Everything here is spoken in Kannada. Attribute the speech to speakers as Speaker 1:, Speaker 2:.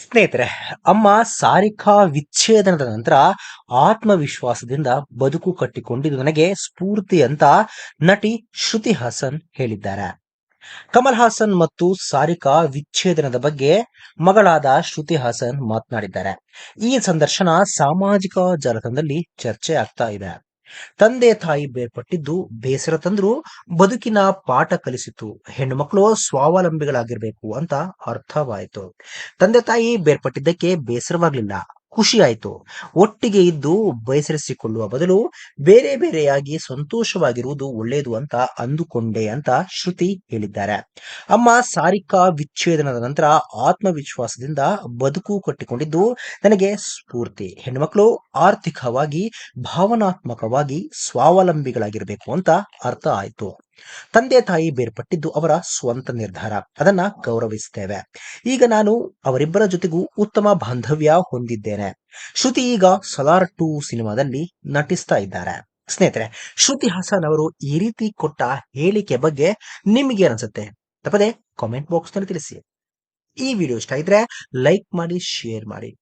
Speaker 1: ಸ್ನೇಹಿತರೆ, ಅಮ್ಮ ಸಾರಿಕಾ ವಿಚ್ಛೇದನದ ನಂತರ ಆತ್ಮವಿಶ್ವಾಸದಿಂದ ಬದುಕು ಕಟ್ಟಿಕೊಂಡಿದ್ದು ನನಗೆ ಸ್ಫೂರ್ತಿ ಅಂತ ನಟಿ ಶ್ರುತಿ ಹಾಸನ್ ಹೇಳಿದ್ದಾರೆ. ಕಮಲ್ ಹಾಸನ್ ಮತ್ತು ಸಾರಿಕಾ ವಿಚ್ಛೇದನದ ಬಗ್ಗೆ ಮಗಳಾದ ಶ್ರುತಿ ಹಾಸನ್ ಮಾತನಾಡಿದ್ದಾರೆ. ಈ ಸಂದರ್ಶನ ಸಾಮಾಜಿಕ ಜಾಲತಾಣದಲ್ಲಿ ಚರ್ಚೆ ಆಗ್ತಾ ಇದೆ. ತಂದೆ ತಾಯಿ ಬೇರ್ಪಟ್ಟಿದ್ದು ಬೇಸರ ತಂದ್ರು ಬದುಕಿನ ಪಾಠ ಕಲಿಸಿತು. ಹೆಣ್ಣು ಮಕ್ಕಳು ಸ್ವಾವಲಂಬಿಗಳಾಗಿರ್ಬೇಕು ಅಂತ ಅರ್ಥವಾಯಿತು. ತಂದೆ ತಾಯಿ ಬೇರ್ಪಟ್ಟಿದ್ದಕ್ಕೆ ಬೇಸರವಾಗ್ಲಿಲ್ಲ. ಖುಷಿ ಆಯ್ತು ಒಟ್ಟಿಗೆ ಇದ್ದು ಬೇಸರಿಸಿಕೊಳ್ಳುವ ಬದಲು ಬೇರೆ ಬೇರೆಯಾಗಿ ಸಂತೋಷವಾಗಿರುವುದು ಒಳ್ಳೆಯದು ಅಂತ ಅಂದುಕೊಂಡೆ ಅಂತ ಶ್ರುತಿ ಹೇಳಿದ್ದಾರೆ. ಅಮ್ಮ ಸಾರಿಕಾ ವಿಚ್ಛೇದನದ ನಂತರ ಆತ್ಮವಿಶ್ವಾಸದಿಂದ ಬದುಕು ಕಟ್ಟಿಕೊಂಡಿದ್ದು ನನಗೆ ಸ್ಫೂರ್ತಿ. ಹೆಣ್ಮಕ್ಳು ಆರ್ಥಿಕವಾಗಿ, ಭಾವನಾತ್ಮಕವಾಗಿ ಸ್ವಾವಲಂಬಿಗಳಾಗಿರಬೇಕು ಅಂತ ಅರ್ಥ ಆಯ್ತು. ತಂದೆ ತಾಯಿ ಬೇರ್ಪಟ್ಟಿದ್ದು ಅವರ ಸ್ವಂತ ನಿರ್ಧಾರ. ಅದನ್ನ ಗೌರವಿಸುತ್ತೇವೆ ಈಗ ನಾನು ಅವರಿಬ್ಬರ ಜೊತೆಗೂ ಉತ್ತಮ ಬಾಂಧವ್ಯ ಹೊಂದಿದ್ದೇನೆ. ಶ್ರುತಿ ಈಗ ಸಲಾರ್ ಟು ಸಿನಿಮಾದಲ್ಲಿ ನಟಿಸ್ತಾ ಇದ್ದಾರೆ. ಸ್ನೇಹಿತರೆ, ಶ್ರುತಿ ಹಾಸನ್ ಅವರು ಈ ರೀತಿ ಕೊಟ್ಟ ಹೇಳಿಕೆ ಬಗ್ಗೆ ನಿಮಗೆ ಅನ್ಸುತ್ತೆ? ತಪ್ಪದೆ ಕಾಮೆಂಟ್ ಬಾಕ್ಸ್ನಲ್ಲಿ ತಿಳಿಸಿ. ಈ ವಿಡಿಯೋ ಇಷ್ಟ ಇದ್ರೆ ಲೈಕ್ ಮಾಡಿ ಶೇರ್ ಮಾಡಿ.